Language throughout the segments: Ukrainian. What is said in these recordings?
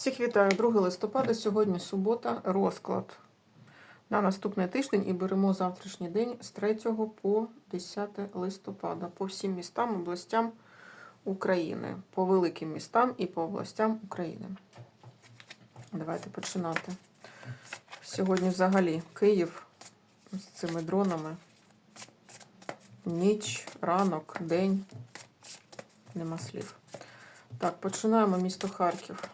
Всіх вітаю 2 листопада. Сьогодні субота, розклад на наступний тиждень і беремо завтрашній день з 3 по 10 листопада по всім містам, областям України, по великим містам і по областям України. Давайте починати. Сьогодні взагалі Київ з цими дронами. Ніч, ранок, день. Нема слів. Так, починаємо місто Харків.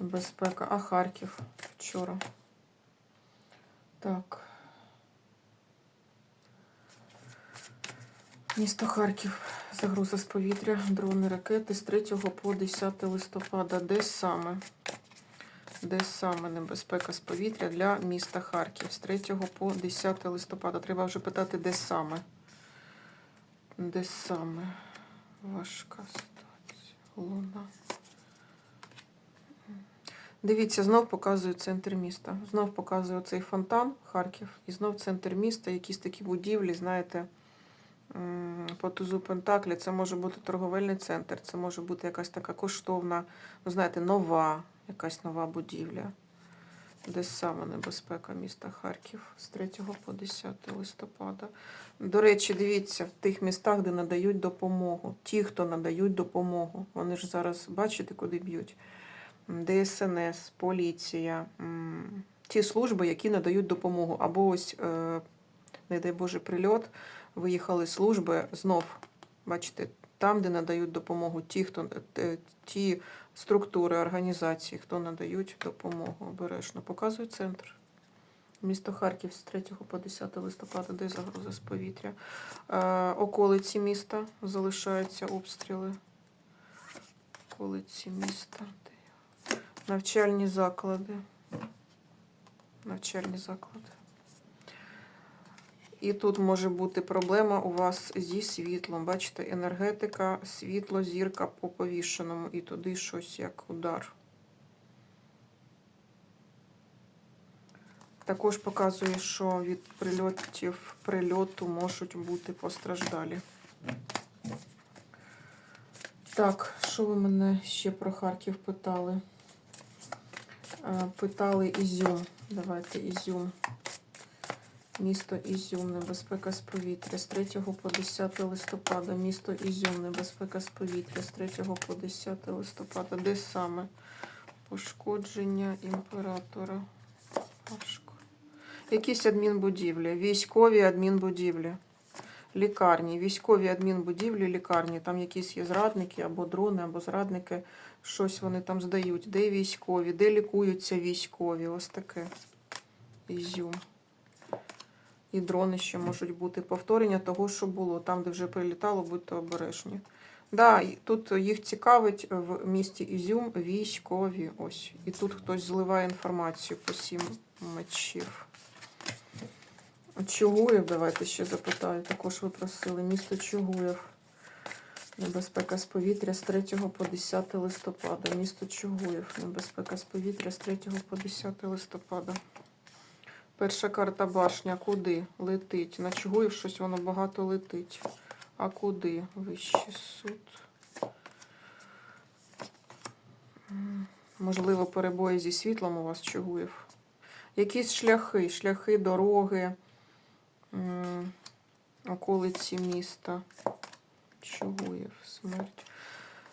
Безпека. А Харків вчора. Так. Місто Харків. Загроза з повітря, дрони, ракети з 3 по 10 листопада. Де саме? Де саме небезпека з повітря для міста Харків з 3 по 10 листопада. Треба вже питати, де саме. Де саме? Важка ситуація. Луна. Дивіться, знов показує центр міста. Знов показує цей фонтан Харків. І знов центр міста, якісь такі будівлі, знаєте, по тузу Пентаклі. Це може бути торговельний центр, це може бути якась така коштовна, ну знаєте, нова, якась нова будівля. Десь саме небезпека міста Харків з 3 по 10 листопада. До речі, дивіться, в тих містах, де надають допомогу. Ті, хто надають допомогу, вони ж зараз бачите, куди б'ють. ДСНС, поліція, ті служби, які надають допомогу. Або ось, е, не дай Боже, прильот, виїхали служби знов, бачите, там, де надають допомогу, ті, хто е, ті структури, організації, хто надають допомогу обережно. Показує центр. Місто Харків з 3 по 10 листопада, де загроза з повітря. Е, околиці міста залишаються обстріли. Околиці міста. Навчальні заклади. Навчальні заклади. І тут може бути проблема у вас зі світлом. Бачите, енергетика, світло, зірка по повішеному, і туди щось як удар. Також показує, що від прильотів прильоту можуть бути постраждалі. Так, що ви мене ще про Харків питали? Питали Ізюм. Давайте Ізюм. Місто Ізюм, небезпека з повітря з 3 по 10 листопада. Місто Ізюм, небезпека з повітря з 3 по 10 листопада. Де саме? Пошкодження імператора. Якісь адмінбудівлі, військові адмінбудівлі, лікарні, військові адмінбудівлі, лікарні. Там якісь є зрадники або дрони, або зрадники. Щось вони там здають. Де військові, де лікуються військові. Ось таке. Ізюм. І дрони ще можуть бути повторення того, що було. Там, де вже прилітало, будьте обережні. Да, тут їх цікавить в місті Ізюм військові. Ось. І тут хтось зливає інформацію по сім мечів. Чугуєв, давайте ще запитаю. Також ви просили. Місто Чугуєв. Небезпека з повітря з 3 по 10 листопада. Місто Чугуєв. Небезпека з повітря з 3 по 10 листопада. Перша карта башня. Куди? Летить. На Чугуєв щось воно багато летить. А куди? Вищий суд. Можливо, перебої зі світлом у вас Чугуєв. Якісь шляхи, шляхи, дороги, околиці міста. Чугуєв, смерть.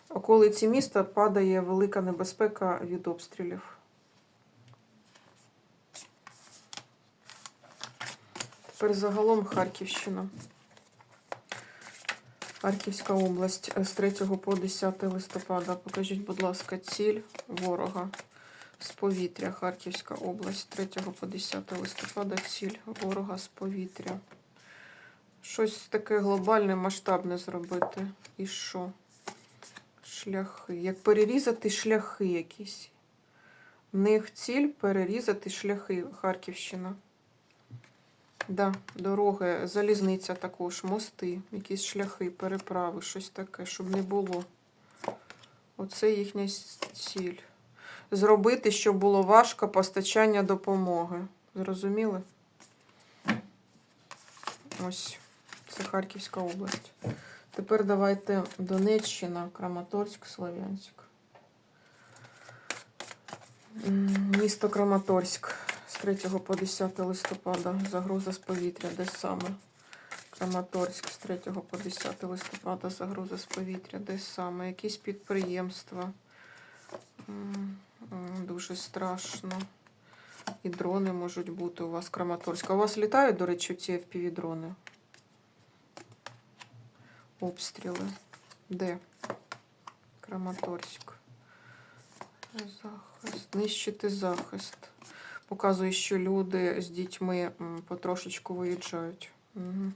Околиці міста падає велика небезпека від обстрілів. Тепер загалом Харківщина. Харківська область з 3 по 10 листопада. Покажіть, будь ласка, ціль ворога з повітря. Харківська область 3 по 10 листопада. Ціль ворога з повітря. Щось таке глобальне, масштабне зробити. І що? Шляхи. Як перерізати шляхи якісь. В них ціль перерізати шляхи Харківщина. Да, дороги, залізниця також, мости, якісь шляхи, переправи, щось таке, щоб не було. Оце їхня ціль. Зробити, щоб було важко постачання допомоги. Зрозуміли? Ось, це Харківська область. Тепер давайте Донеччина, Краматорськ, Слов'янськ. Місто Краматорськ з 3 по 10 листопада. Загроза з повітря. Де саме? Краматорськ з 3 по 10 листопада. Загроза з повітря. Де саме? Якісь підприємства. Дуже страшно. І дрони можуть бути у вас Краматорськ. А у вас літають, до речі, ці FPV-дрони? Обстріли. Де? Краматорськ. Захист. Нищити захист. Показує, що люди з дітьми потрошечку виїжджають. Угу.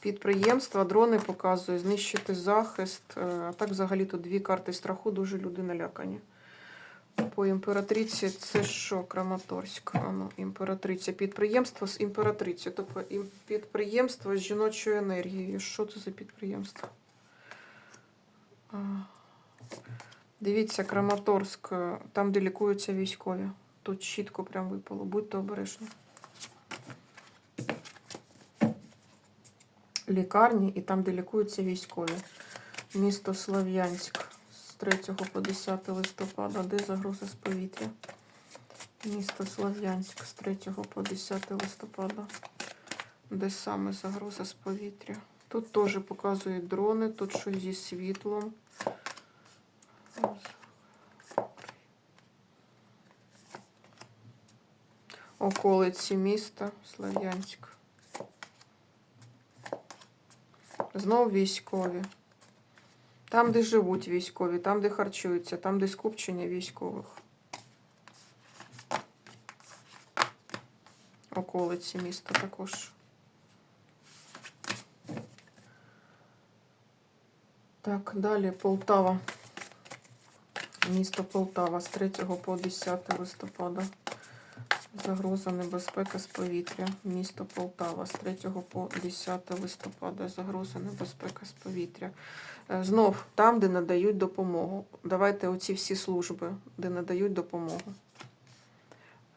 Підприємства, дрони показує, знищити захист. Е, А так взагалі тут дві карти страху, дуже люди налякані. По імператриці це що? Краматорськ. Ну, імператриця. Підприємство з імператрицею. Тобто підприємство з жіночою енергією. Що це за підприємство? Дивіться, Краматорськ, там, де лікуються військові. Тут чітко прям випало. Будьте обережні. Лікарні і там, де лікуються військові. Місто Слов'янськ 3 по 10 листопада. Де загроза з повітря? Місто Слов'янськ з 3 по 10 листопада. Де саме загроза з повітря? Тут теж показують дрони, тут щось зі світлом. Околиці міста Слов'янськ. Знов військові. Там, де живуть військові, там, де харчуються, там, де скупчення військових. Околиці міста також. Так, далі Полтава. Місто Полтава з 3 по 10 листопада. Загроза небезпека з повітря. Місто Полтава з 3 по 10 листопада. Загроза небезпека з повітря. Е, Знов там, де надають допомогу. Давайте оці всі служби, де надають допомогу.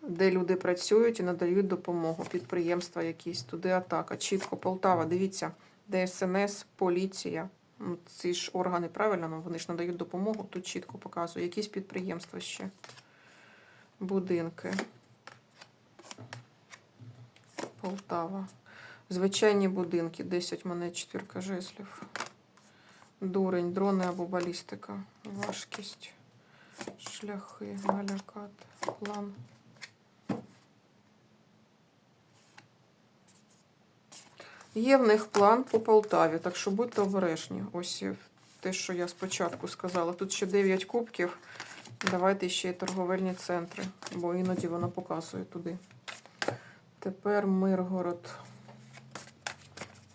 Де люди працюють і надають допомогу. Підприємства якісь, туди атака. Чітко Полтава. Дивіться, ДСНС, поліція. Ну, Ці ж органи правильно, ну, вони ж надають допомогу. Тут чітко показує. Якісь підприємства ще. Будинки. Полтава. Звичайні будинки, 10 монет, четвірка жезлів. Дурень, дрони або балістика. Важкість. Шляхи, налякати. План. Є в них план по Полтаві, так що будьте обережні. Ось те, що я спочатку сказала. Тут ще 9 кубків. Давайте ще й торговельні центри, бо іноді воно показує туди. Тепер Миргород.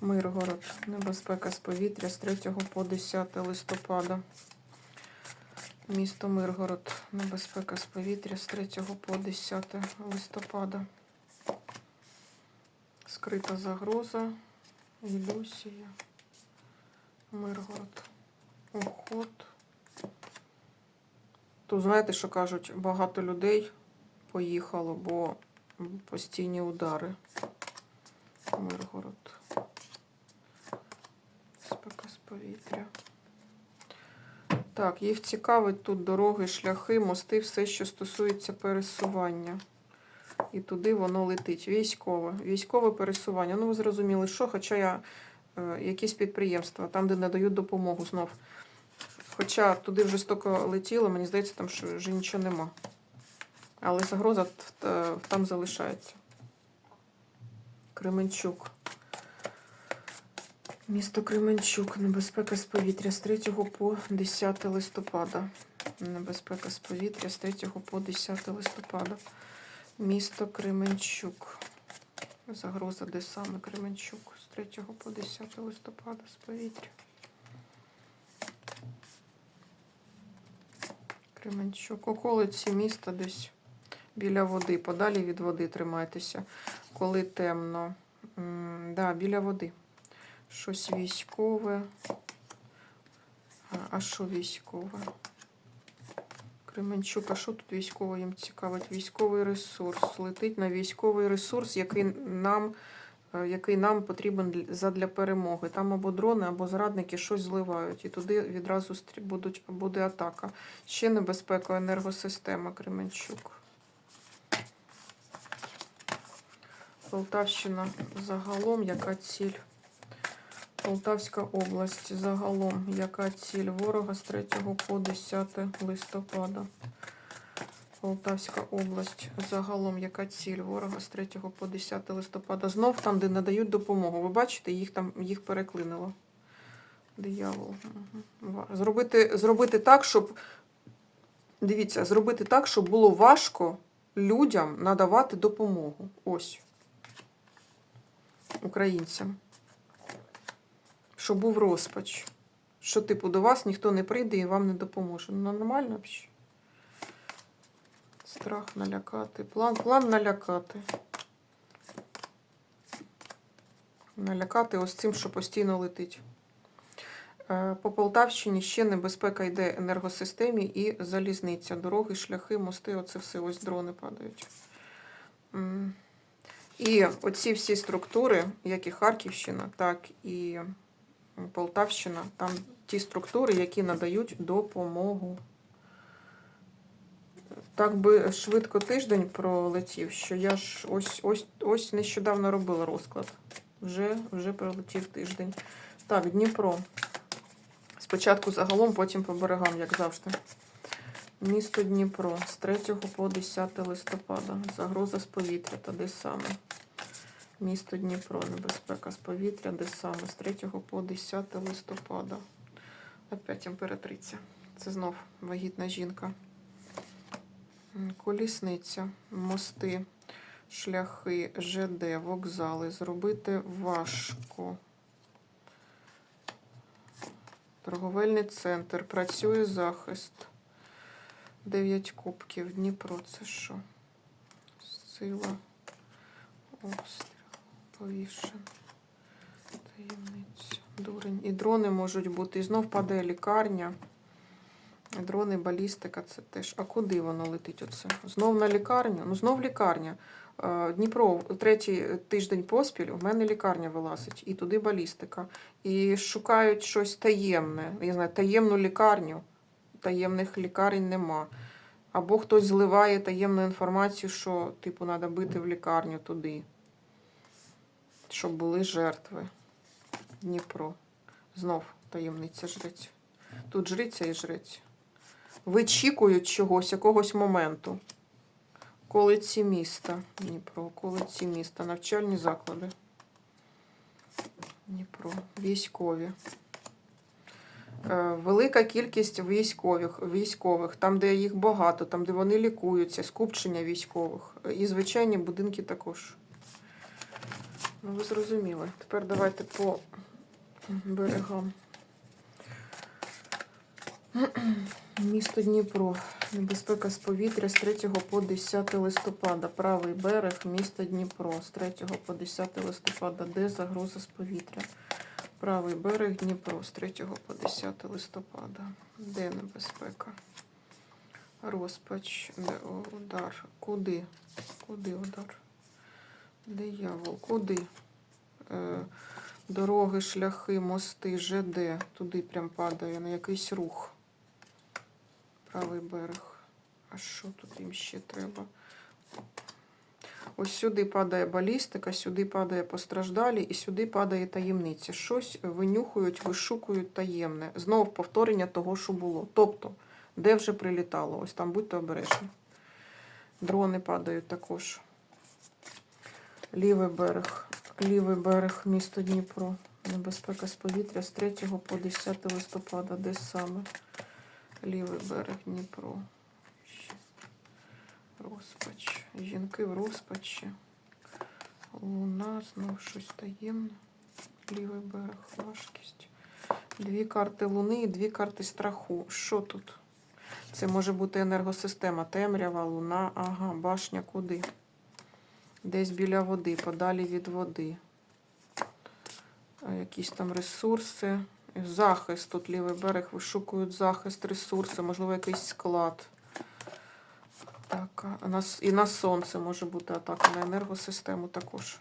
Миргород. Небезпека з повітря з 3 по 10 листопада. Місто Миргород. Небезпека з повітря з 3 по 10 листопада. Скрита загроза. Ілюсія. Миргород. Уход. Тут знаєте, що кажуть, багато людей поїхало, бо постійні удари. Миргород. Спека з повітря. Так, їх цікавить тут дороги, шляхи, мости, все, що стосується пересування. І туди воно летить. Військове. Військове пересування. Ну, ви зрозуміли, що, хоча я е, якісь підприємства, там, де надають допомогу знов. Хоча туди вже стільки летіло, мені здається, там вже нічого нема. Але загроза там залишається. Кременчук. Місто Кременчук. Небезпека з повітря з 3 по 10 листопада. Небезпека з повітря з 3 по 10 листопада. Місто Кременчук. Загроза де саме Кременчук з 3 по 10 листопада з повітря. Кременчук. Околиці міста десь біля води. Подалі від води тримайтеся. Коли темно. М, Да, біля води. Щось військове. А, що військове? Кременчук, а що тут військово їм цікавить? Військовий ресурс. Летить на військовий ресурс, який нам е, який нам потрібен для- перемоги. Там або дрони, або зрадники щось зливають, і туди відразу будуть, буде атака. Ще небезпека енергосистема Кременчук. Полтавщина загалом, яка ціль? Полтавська область загалом, яка ціль ворога з 3 по 10 листопада. Полтавська область загалом, яка ціль ворога з 3 по 10 листопада. Знов там, де надають допомогу. Ви бачите, їх там їх переклинило. Диявол. Зробити, зробити так, щоб. Дивіться, зробити так, щоб було важко людям надавати допомогу. Ось. Українцям. Щоб був розпач. Що, типу, до вас ніхто не прийде і вам не допоможе. Ну, нормально взагалі. Страх налякати. План, план налякати. Налякати ось цим, що постійно летить. Е, По Полтавщині ще небезпека йде енергосистемі і залізниця. Дороги, шляхи, мости, оце все ось дрони падають. І оці всі структури, як і Харківщина, так і Полтавщина, там ті структури, які надають допомогу. Так би швидко тиждень пролетів, що я ж ось ось ось нещодавно робила розклад. Вже, вже пролетів тиждень. Так, Дніпро. Спочатку загалом, потім по берегам, як завжди. Місто Дніпро з 3 по 10 листопада. Загроза з повітря та де саме. Місто Дніпро, небезпека з повітря, де саме з 3 по 10 листопада. Опять імператриця. Це знов вагітна жінка. Колісниця, мости, шляхи, ЖД, вокзали. Зробити важко. Торговельний центр. Працює захист. 9 кубків. Дніпро. Це що? Сила. Обстріл. Повішен. Таємниця. Дурень. І дрони можуть бути. І знов падає лікарня. Дрони, балістика, це теж. А куди воно летить оце? Знов на лікарню? Ну, знов лікарня. Е, Дніпро, третій тиждень поспіль, у мене лікарня вилазить, і туди балістика. І шукають щось таємне. Я знаю, таємну лікарню. Таємних лікарень нема. Або хтось зливає таємну інформацію, що, типу, треба бити в лікарню туди. Щоб були жертви. Дніпро. Знов таємниця жрець. Тут жриця і жрець. Вичікують чогось, якогось моменту. Колиці міста. Дніпро, колиці міста, навчальні заклади. Дніпро, військові. Е, Велика кількість військових, військових, там, де їх багато, там, де вони лікуються, скупчення військових. І звичайні будинки також. Ну, ви зрозуміли. Тепер давайте по берегам. Місто Дніпро. Небезпека з повітря з 3 по 10 листопада. Правий берег, місто Дніпро з 3 по 10 листопада. Де загроза з повітря? Правий берег Дніпро з 3 по 10 листопада. Де небезпека? Розпач, де удар. Куди? Куди удар? Диявол, куди? Е, дороги, шляхи, мости, ЖД. Туди прям падає на якийсь рух. Правий берег. А що тут їм ще треба? Ось сюди падає балістика, сюди падає постраждалі і сюди падає таємниця. Щось винюхують, вишукують таємне. Знову повторення того, що було. Тобто, де вже прилітало? Ось там будьте обережні. Дрони падають також. Лівий берег. Лівий берег, місто Дніпро. Небезпека з повітря з 3 по 10 листопада. Де саме? Лівий берег Дніпро. Розпач. Жінки в розпачі. Луна, знов щось таємне. Лівий берег, важкість. Дві карти Луни і дві карти страху. Що тут? Це може бути енергосистема. Темрява, луна, ага, башня куди? Десь біля води, подалі від води. Якісь там ресурси. Захист. Тут лівий берег вишукують захист, ресурси, можливо, якийсь склад. Так, і на сонце може бути атака на енергосистему також.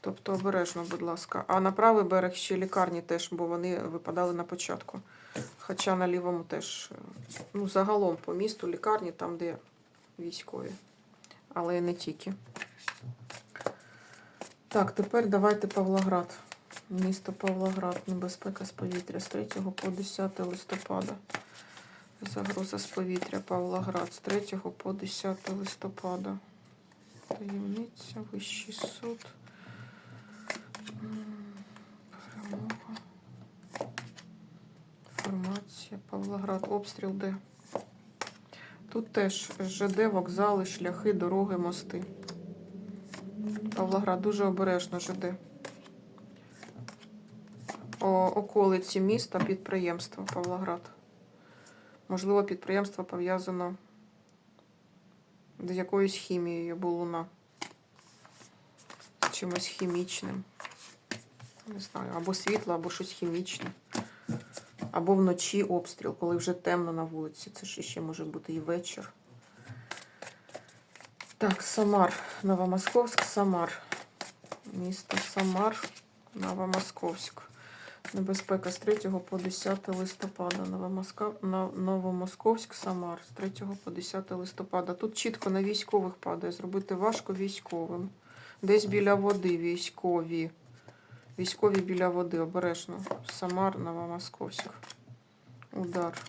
Тобто обережно, будь ласка. А на правий берег ще лікарні теж, бо вони випадали на початку. Хоча на лівому теж, ну, загалом по місту лікарні, там, де військові. Але і не тільки. Так, тепер давайте Павлоград. Місто Павлоград, небезпека з повітря з 3 по 10 листопада. Загроза з повітря Павлоград з 3 по 10 листопада. Таємниця, вищий суд. Перемога. Інформація. Павлоград. Обстріл де? Тут теж ЖД, вокзали, шляхи, дороги, мости. Павлоград дуже обережно ЖД. О, околиці міста, підприємства Павлоград. Можливо, підприємство пов'язано з якоюсь хімією булуна. Чимось хімічним. Не знаю, або світло, або щось хімічне. Або вночі обстріл, коли вже темно на вулиці. Це ж ще може бути і вечір. Так, Самар, Новомосковськ, Самар. Місто Самар, Новомосковськ. Небезпека з 3 по 10 листопада. Новомосковськ, Самар. З 3 по 10 листопада. Тут чітко на військових падає. Зробити важко військовим. Десь біля води військові. Військові біля води, обережно. Самар, Новомосковськ. Удар.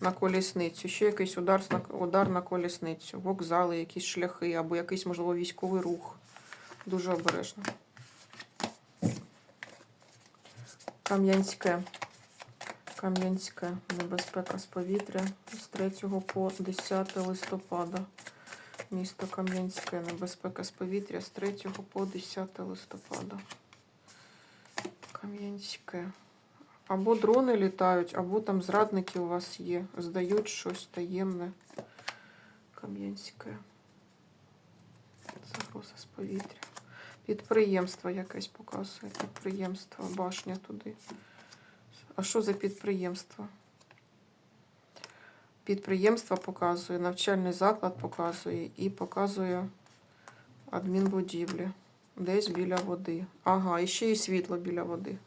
На колісницю. Ще якийсь удар, удар на колісницю. Вокзали, якісь шляхи, або якийсь, можливо, військовий рух. Дуже обережно. Кам'янське. Кам'янське. Небезпека з повітря з 3 по 10 листопада. Місто Кам'янське. Небезпека з повітря з 3 по 10 листопада. Кам'янське. Або дрони літають, або там зрадники у вас є. Здають щось таємне. Кам'янське. Загроза з повітря. Підприємство якесь показує. Підприємство, башня туди. А що за підприємство? Підприємство показує, навчальний заклад показує і показує адмінбудівлі. Десь біля води. Ага, і ще і світло біля води.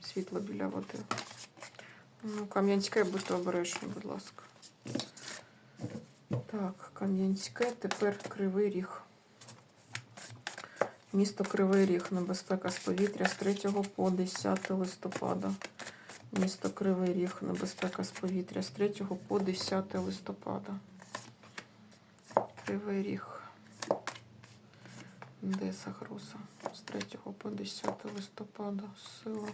Світло біля води. Ну, Кам'янське, будьте обережні, будь ласка. Так, Кам'янське, тепер Кривий Ріг. Місто Кривий Ріг, небезпека з повітря з 3 по 10 листопада. Місто Кривий Ріг, небезпека з повітря з 3 по 10 листопада. Кривий Ріг. Де загроза? З 3 по 10 листопада. Сила.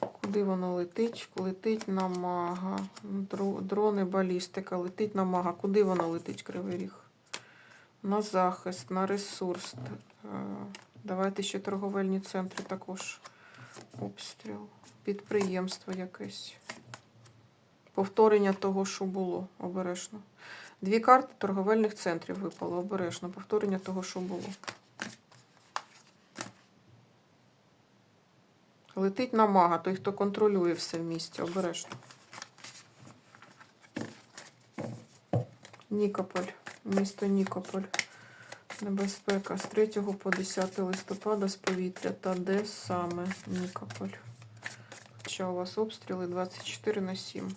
Куди воно летить? Летить на мага. Дрони, балістика. Летить на мага. Куди воно летить, Кривий Ріг? На захист, на ресурс. Е, Давайте ще торговельні центри також. Обстріл. Підприємство якесь. Повторення того, що було. Обережно. Дві карти торговельних центрів випало. Обережно. Повторення того, що було. Летить на мага, той, хто контролює все в місті. Обережно. Нікополь. Місто Нікополь. Небезпека з 3 по 10 листопада з повітря. Та де саме Нікополь? Хоча у вас обстріли 24 на 7.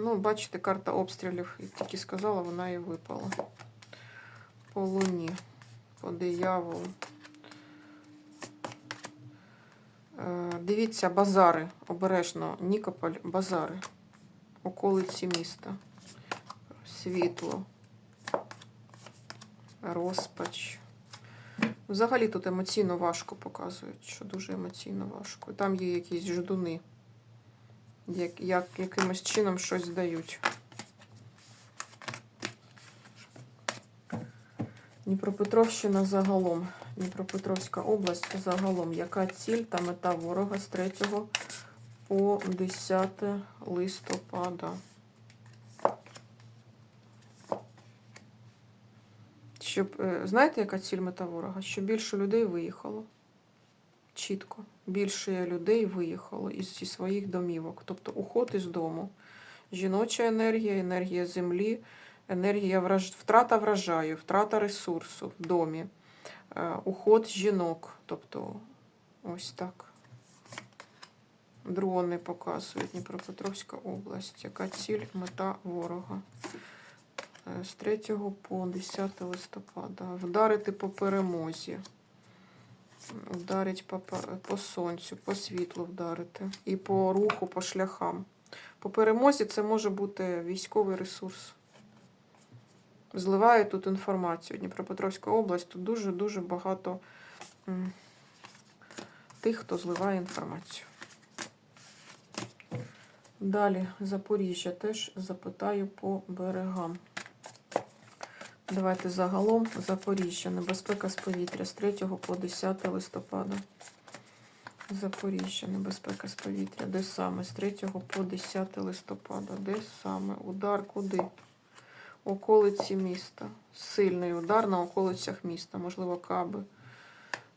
Ну, бачите, карта обстрілів, як тільки сказала, вона і випала. По луні, по дияволу. Е, Дивіться, базари. Обережно. Нікополь, базари. Околиці міста. Світло. Розпач. Взагалі тут емоційно важко показують, що дуже емоційно важко. Там є якісь ждуни, як, як якимось чином щось дають. Дніпропетровщина загалом. Дніпропетровська область загалом. Яка ціль та мета ворога з 3 по 10 листопада? Щоб, е, знаєте, яка ціль мета ворога? Щоб більше людей виїхало. Чітко. Більше людей виїхало із зі своїх домівок. Тобто уход із дому. Жіноча енергія, енергія землі, енергія враж... втрата врожаю, втрата ресурсу в домі. е, уход жінок. Тобто ось так. Дрони показують Дніпропетровська область. Яка ціль, мета ворога. Е, З 3 по 10 листопада. Вдарити по перемозі. Вдарить по, по- сонцю, по світлу вдарити. І по руху, по шляхам. По перемозі це може бути військовий ресурс. Зливаю тут інформацію. Дніпропетровська область, тут дуже-дуже багато тих, хто зливає інформацію. Далі Запоріжжя теж запитаю по берегам. Давайте загалом Запоріжжя. Небезпека з повітря з 3 по 10 листопада. Запоріжжя, небезпека з повітря. Де саме? З 3 по 10 листопада. Де саме? Удар куди? Околиці міста. Сильний удар на околицях міста. Можливо, каби.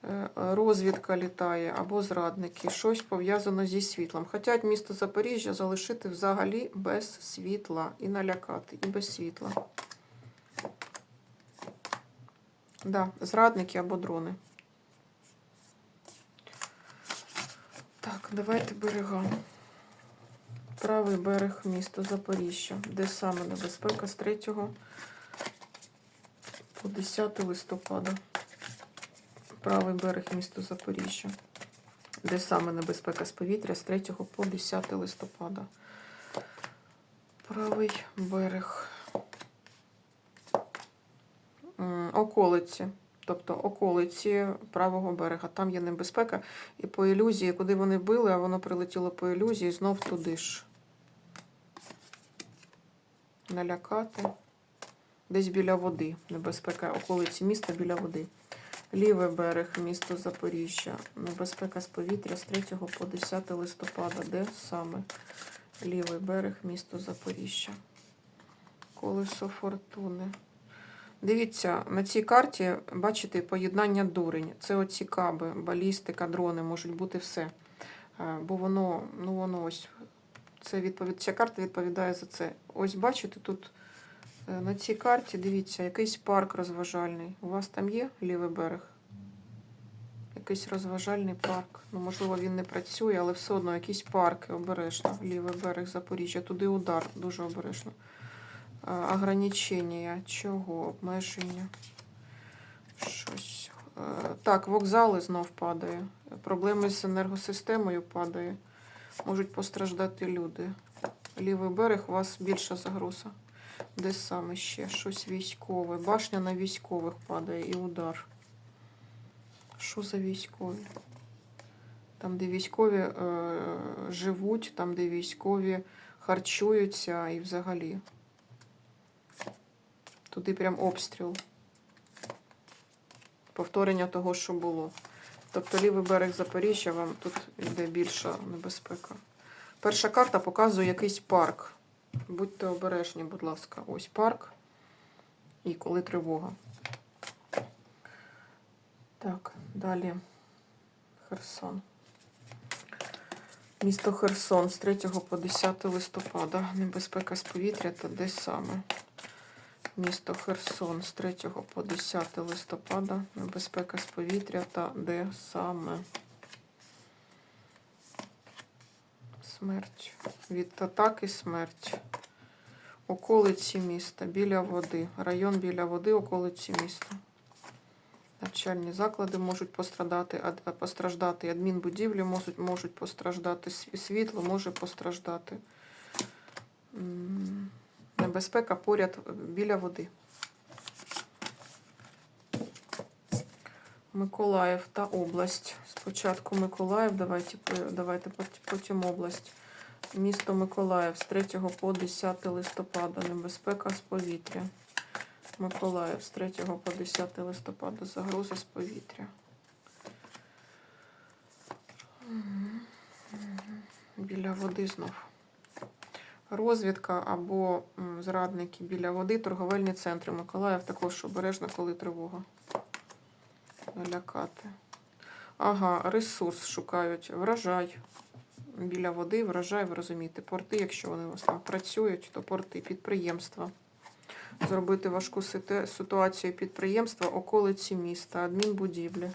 Е, Розвідка літає або зрадники. Щось пов'язано зі світлом. Хотять місто Запоріжжя залишити взагалі без світла і налякати, і без світла. Да, зрадники або дрони. Так, давайте берега. Правий берег міста Запоріжжя. Де саме небезпека з 3 по 10 листопада. Правий берег міста Запоріжжя. Де саме небезпека з повітря з 3 по 10 листопада. Правий берег. М, Околиці. Тобто околиці правого берега. Там є небезпека. І по ілюзії, куди вони били, а воно прилетіло по ілюзії, знов туди ж. Налякати. Десь біля води. Небезпека околиці міста біля води. Лівий берег місто Запоріжжя. Небезпека з повітря з 3 по 10 листопада. Де саме? Лівий берег місто Запоріжжя. Колесо фортуни. Дивіться, на цій карті бачите поєднання дурень. Це оці каби, балістика, дрони, можуть бути все. Е, Бо воно, ну воно ось, це відповід... ця карта відповідає за це. Ось бачите, тут е, на цій карті, дивіться, якийсь парк розважальний. У вас там є лівий берег? Якийсь розважальний парк. Ну, можливо, він не працює, але все одно якісь парки обережно. Лівий берег Запоріжжя. Туди удар дуже обережно. Ограничення. Чого? Обмеження. Щось. Е, Так, вокзали знов падає. Проблеми з енергосистемою падає. Можуть постраждати люди. Лівий берег у вас більша загроза. Де саме ще? Щось військове. Башня на військових падає і удар. Що за військові? Там, де військові е, живуть, там, де військові харчуються і взагалі. Туди прям обстріл. Повторення того, що було. Тобто лівий берег Запоріжжя вам тут йде більша небезпека. Перша карта показує якийсь парк. Будьте обережні, будь ласка. Ось парк. І коли тривога. Так, далі Херсон. Місто Херсон з 3 по 10 листопада. Небезпека з повітря та де саме. Місто Херсон з 3 по 10 листопада. Небезпека з повітря та де саме. Смерть. Від атаки смерть. Околиці міста, біля води. Район біля води, околиці міста. Навчальні заклади можуть пострадати, ад- постраждати. Адмінбудівлі можуть, можуть постраждати. Світло може постраждати. Небезпека поряд е, біля води. Миколаїв та область. Спочатку Миколаїв, давайте, давайте потім область. Місто Миколаїв з 3 по 10 листопада. Небезпека з повітря. Миколаїв з 3 по 10 листопада. Загроза з повітря. Біля води знов. Розвідка або зрадники біля води, торговельні центри. Миколаїв також обережно, коли тривога. Налякати. Ага, ресурс шукають. Врожай. Біля води, врожай, ви розумієте, порти, якщо вони у вас там працюють, то порти, підприємства. зробити важку ситуацію підприємства, околиці міста, адмінбудівлі.